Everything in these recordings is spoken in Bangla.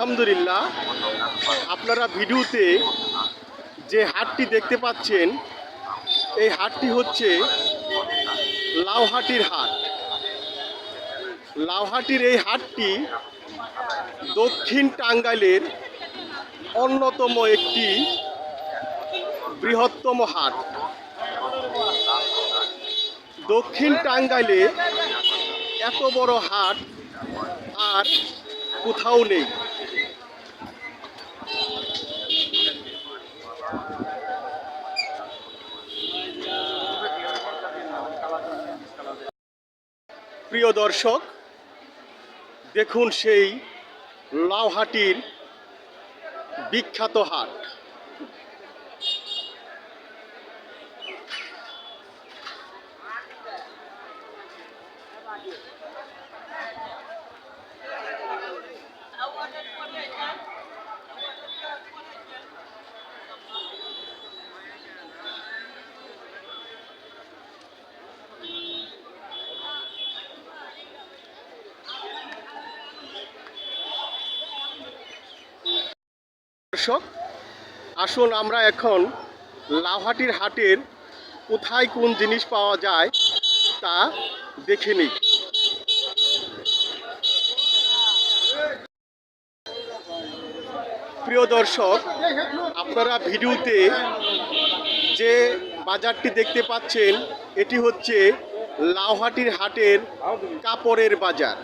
আলহামদুলিল্লাহ। আপনারা ভিডিওতে যে হাটটি দেখতে পাচ্ছেন, এই হাটটি হচ্ছে লাউহাটির হাট। লাউহাটির এই হাটটি দক্ষিণ টাঙ্গাইলের অন্যতম একটি বৃহত্তম হাট। দক্ষিণ টাঙ্গাইলে এত বড় হাট আর কোথাও নেই। প্রিয় দর্শক দেখুন সেই লাউহাটির বিখ্যাত হাট। দর্শক, আসুন আমরা এখন লাউহাটির হাটের কোথায় কোন জিনিস পাওয়া যায় তা দেখে নিই। প্রিয় দর্শক, আপনারা ভিডিওতে যে বাজারটি দেখতে পাচ্ছেন, এটি হচ্ছে লাউহাটির হাটের কাপড়ের বাজার।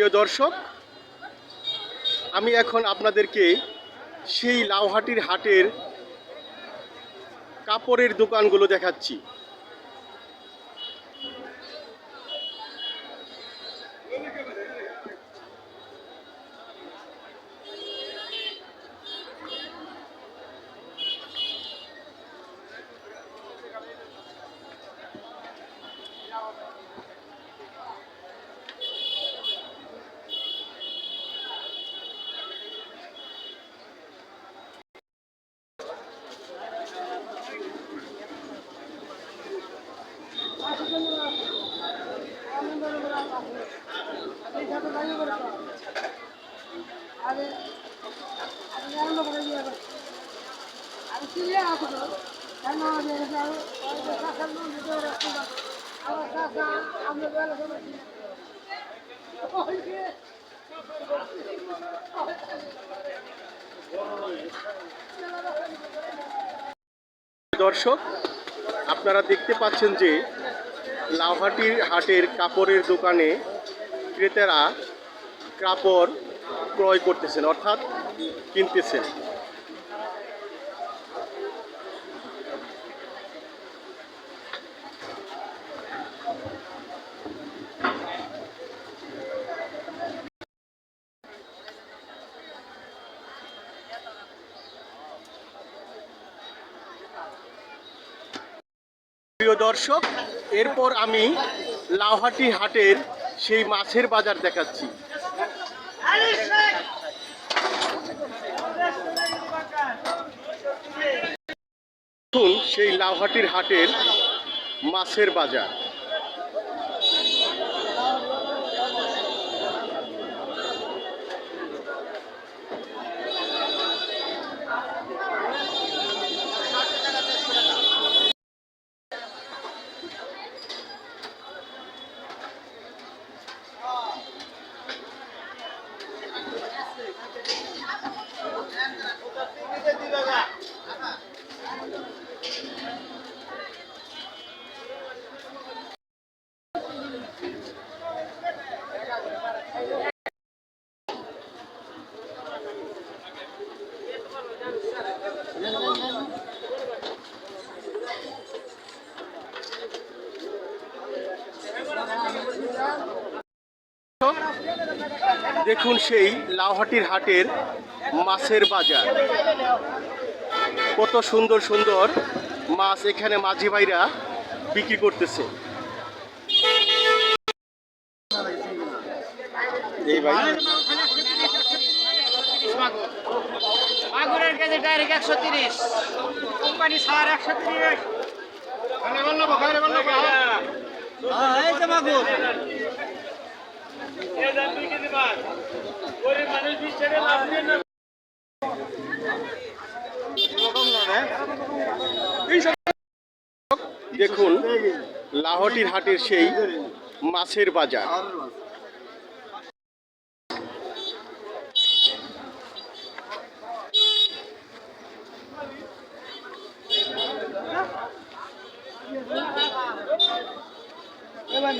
প্রিয় দর্শক আমি এখন আপনাদেরকে সেই লাউহাটির হাটের কাপড়ের দোকানগুলো দেখাচ্ছি আরে আমি জানো না বলে দিয়ে আমি চিনে আসব কেন আমি যাও ওই যে শাসন নো দিতে রাখব আমার শাসা আমি বলে বলে ওই যে দর্শক, আপনারা দেখতে পাচ্ছেন যে লাভাটির হাটের কাপড়ের দোকানে ক্রেতারা কাপড় ক্রয় করতেছেন, অর্থাৎ কিনতেছেন। প্রিয় দর্শক, এরপর আমি লাউহাটি হাটের সেই মাছের বাজার দেখাচ্ছি। সেই লাউহাটির হাটের মাছের বাজার। দেখুন সেই লাউহাটির হাটের মাছের বাজার। কত সুন্দর সুন্দর মাছ এখানে মাঝি ভাইরা বিক্রি করতেছে। এই ভাই। মাগুরের কেজি ডাইরেক্ট একশো তিরিশ। কোম্পানি সার একশো তিরিশ। এই যে মাগুর। দেখুন লাহটির হাটের সেই মাছের বাজার।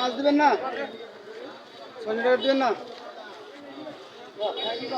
মাছ দিবেন না? শনিবার দিবেন না। প্রিয়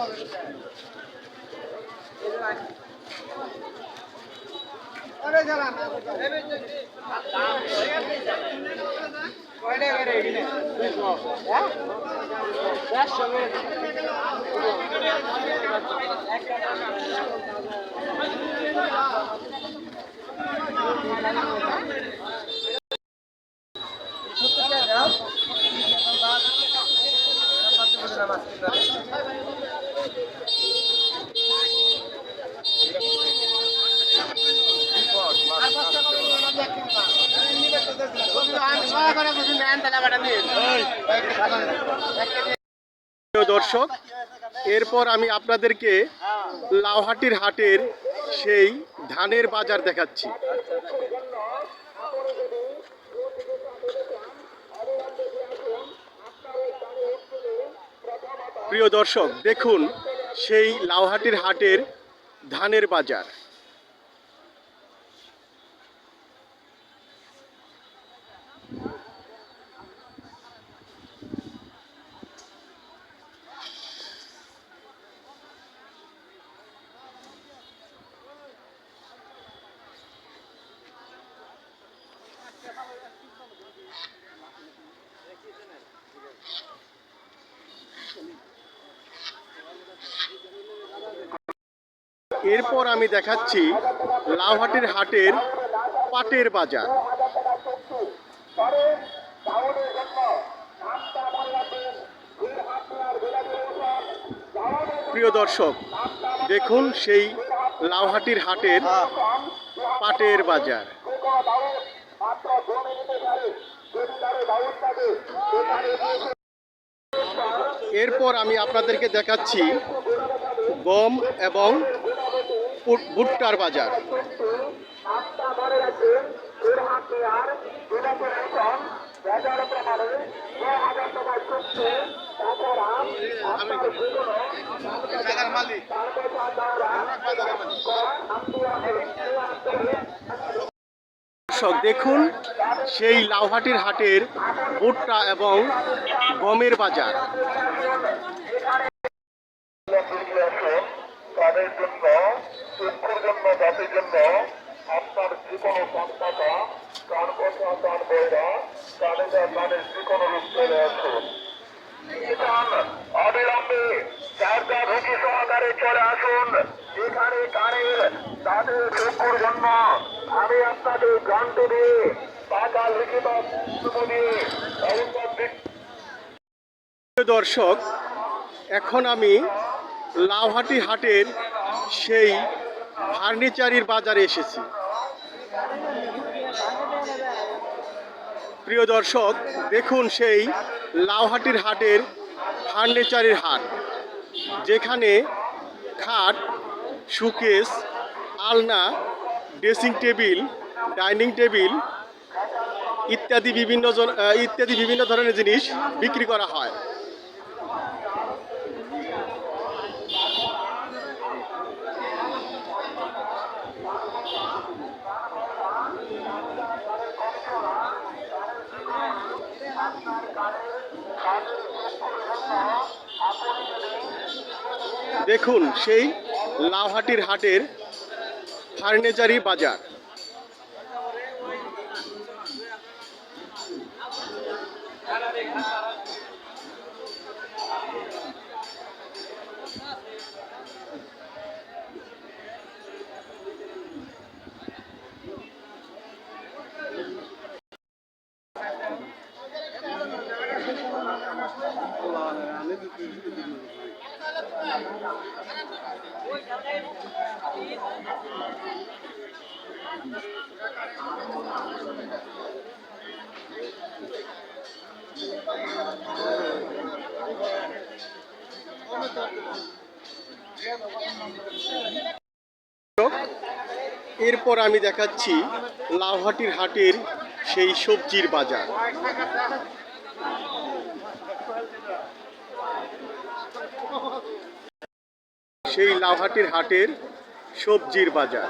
দর্শক, এরপর আমি আপনাদেরকে লাউহাটির হাটের সেই ধানের বাজার দেখাচ্ছি। প্রিয় দর্শক, দেখুন সেই লাউহাটির হাটের ধানের বাজার। এরপর আমি দেখাচ্ছি লাউহাটির হাটের পাটের বাজার। প্রিয় দর্শক, দেখুন সেই লাউহাটির হাটের পাটের বাজার। এরপর আমি আপনাদেরকে দেখাচ্ছি গম এবং ভুট্টার বাজার। দেখুন সেই লাউহাটির হাটের ভুট্টা এবং গমের বাজার। তাদের জন্য, চক্ষুর জন্য, জাতির জন্য আপনার যে কোনো সন্তানটা কান কথা কান বইরা কানে যা কানের যে কোনো রূপ চলে চান অবিলম্বে যার যা ঝুঁকি সহকারে চলে আসুন। যেখানে কানের তাদের চক্ষুর জন্য আমি আপনাদের গ্রান্ত দিয়ে টাকা লিখিত দিয়ে দর্শক, এখন আমি লাউহাটি হাটের সেই ফার্নিচারির বাজারে এসেছি। প্রিয় দর্শক, দেখুন সেই লাউহাটির হাটের ফার্নিচারের হাট, যেখানে খাট, সুকেস, আলনা, ড্রেসিং টেবিল, ডাইনিং টেবিল ইত্যাদি বিভিন্ন ইত্যাদি বিভিন্ন ধরনের জিনিস বিক্রি করা হয়। দেখুন সেই লাউহাটির হাটের ফার্নিচারি বাজার। এরপর আমি দেখাচ্ছি লাউহাটির হাটের সেই সবজির বাজার। সেই লাউহাটির হাটের সবজির বাজার।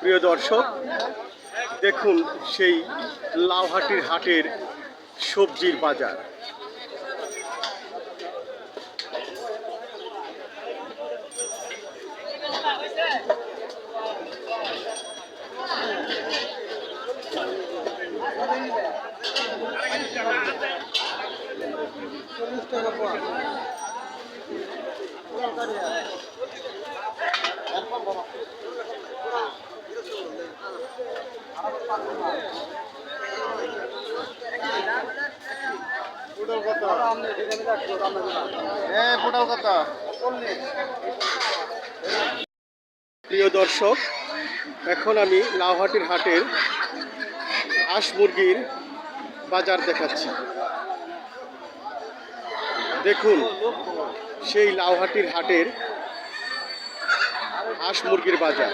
প্রিয় দর্শক দেখুন সেই লাউহাটির হাটের সবজির বাজার। প্রিয় দর্শক এখন আমি লাউহাটির হাটের হাঁস মুরগির বাজার দেখাচ্ছি। দেখুন সেই লাউহাটির হাটের হাঁস মুরগির বাজার।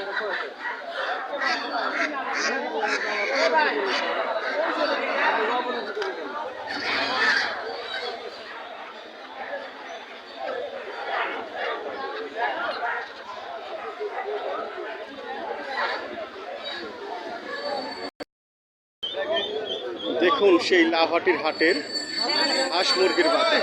দেখুন সেই লাউহাটির হাটের হাঁস মুরগির বাজার।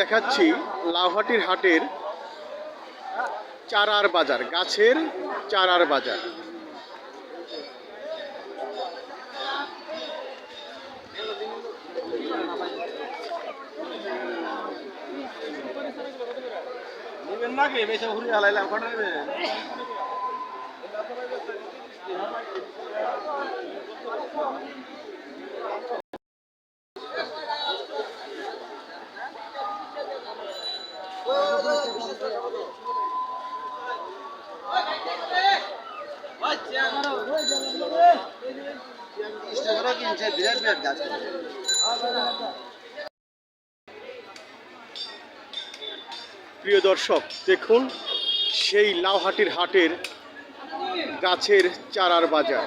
দেখাচ্ছি লাউহাটির হাটের চারার বাজার গাছের চারার বাজার। প্রিয় দর্শক, দেখুন সেই লাউহাটির হাটের গাছের চারার বাজার।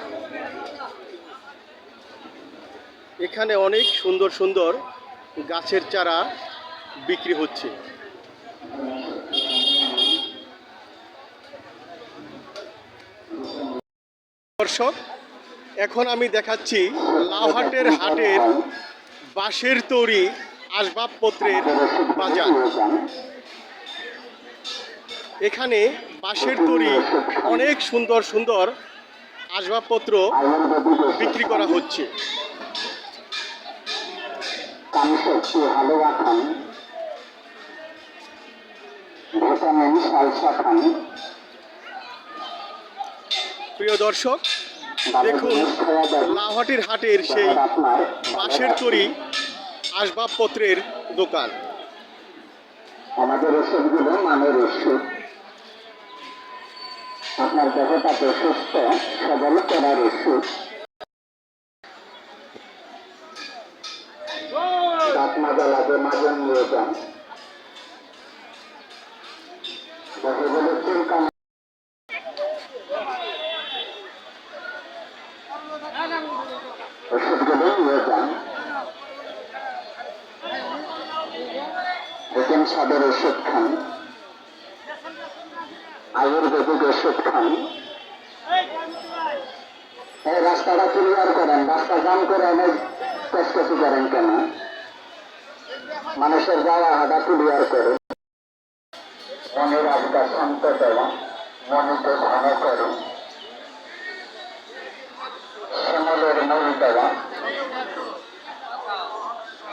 এখানে অনেক সুন্দর সুন্দর গাছের চারা বিক্রি হচ্ছে। দর্শক, এখন আমি দেখাচ্ছি লাউহাটের হাটের বাঁশের তৈরি আসবাবপত্রের বাজার। এখানে বাঁশের তৈরি অনেক সুন্দর সুন্দর আসবাবপত্র বিক্রি করা হচ্ছে। খান প্রিয় দর্শক দেখুন লাউহাটির হাটের সেই বাঁশের তৈরি আসবাবপত্রের দোকান। আমাদের ওষুধগুলো মানের ওষুধ আপনার দেহটাকে সুস্থ সবল করার ওষুধ দাঁত মাজা লাগে মাঝে নিয়ে যান। দেহগুলো চুলকান ওষুধগুলো নিয়ে যান দেখেন সাদের ওষুধ খান আয়ুর্বেদিক খান এই রাস্তাটা ক্লিয়ার করেন, রাস্তা জাম করে অনেক কষ্টি করেন কেন? মানুষের যাওয়া হাটা ক্লিয়ার করে। মনের আজকা শান্ত দেওয়া মনকে ঘন করে। শ্যামলের মূল দেওয়া।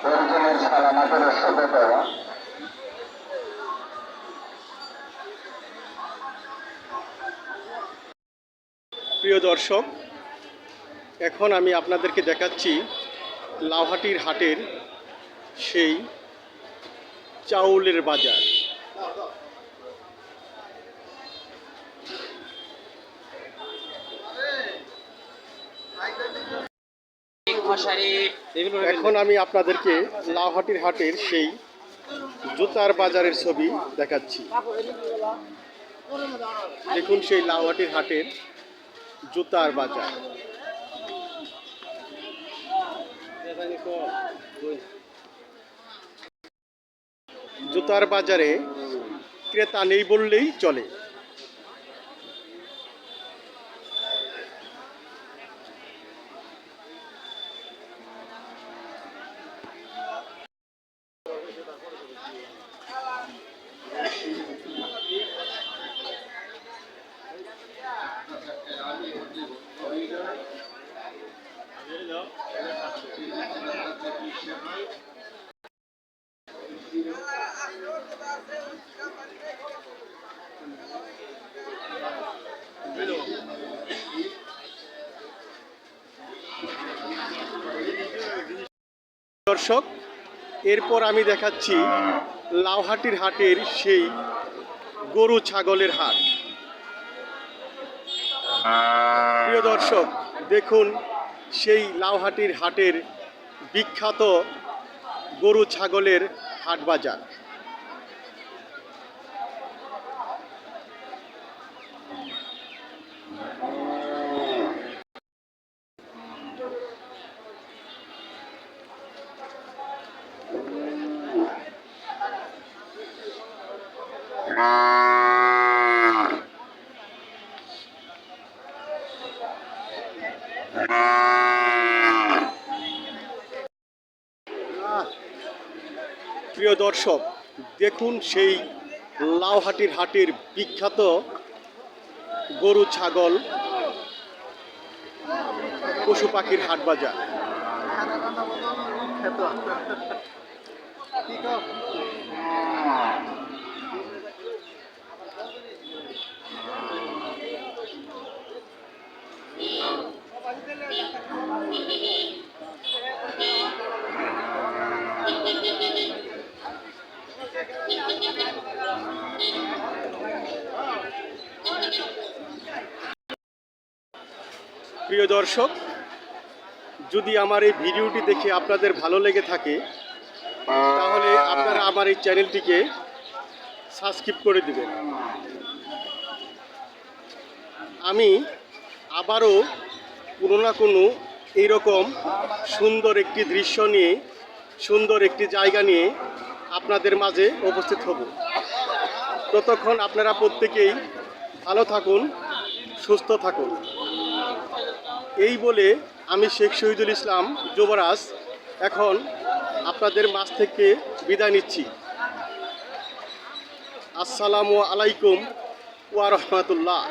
অর্জুনের সালামাতের ওষুধ দেওয়া প্রিয় দর্শক, এখন আমি আপনাদেরকে দেখাচ্ছি লাউহাটির হাটের সেই চাউলের বাজার। এখন আমি আপনাদেরকে লাউহাটির হাটের সেই জুতার বাজারের ছবি দেখাচ্ছি। দেখুন সেই লাউহাটির হাটের জুতার বাজার। জুতার বাজারে ক্রেতা নেই বললেই চলে। দর্শক, এরপর আমি দেখাচ্ছি লাউহাটির হাটের সেই গরু ছাগলের হাট। প্রিয় দর্শক, দেখুন সেই লাউহাটির হাটের বিখ্যাত গরু ছাগলের হাট বাজার প্রিয় দর্শক দেখুন সেই লাউহাটির হাটের বিখ্যাত গরু ছাগল পশু পাখির হাট বাজার। প্রিয় দর্শক, যদি আমার এই ভিডিওটি দেখে আপনাদের ভালো লেগে থাকে, তাহলে আপনারা আমার এই চ্যানেলটিকে সাবস্ক্রাইব করে দেবেন। আমি আবারও কোনো না কোনো এইরকম সুন্দর একটি দৃশ্য নিয়ে, সুন্দর একটি জায়গা নিয়ে আপনাদের মাঝে উপস্থিত হব। ততক্ষণ আপনারা প্রত্যেকেই ভালো থাকুন, সুস্থ থাকুন। এই বলে আমি শেখ শহীদুল ইসলাম যুবরাজ এখন আপনাদের মাছ থেকে বিদায় নিচ্ছি। আসসালামু আলাইকুম ওয়া রাহমাতুল্লাহ।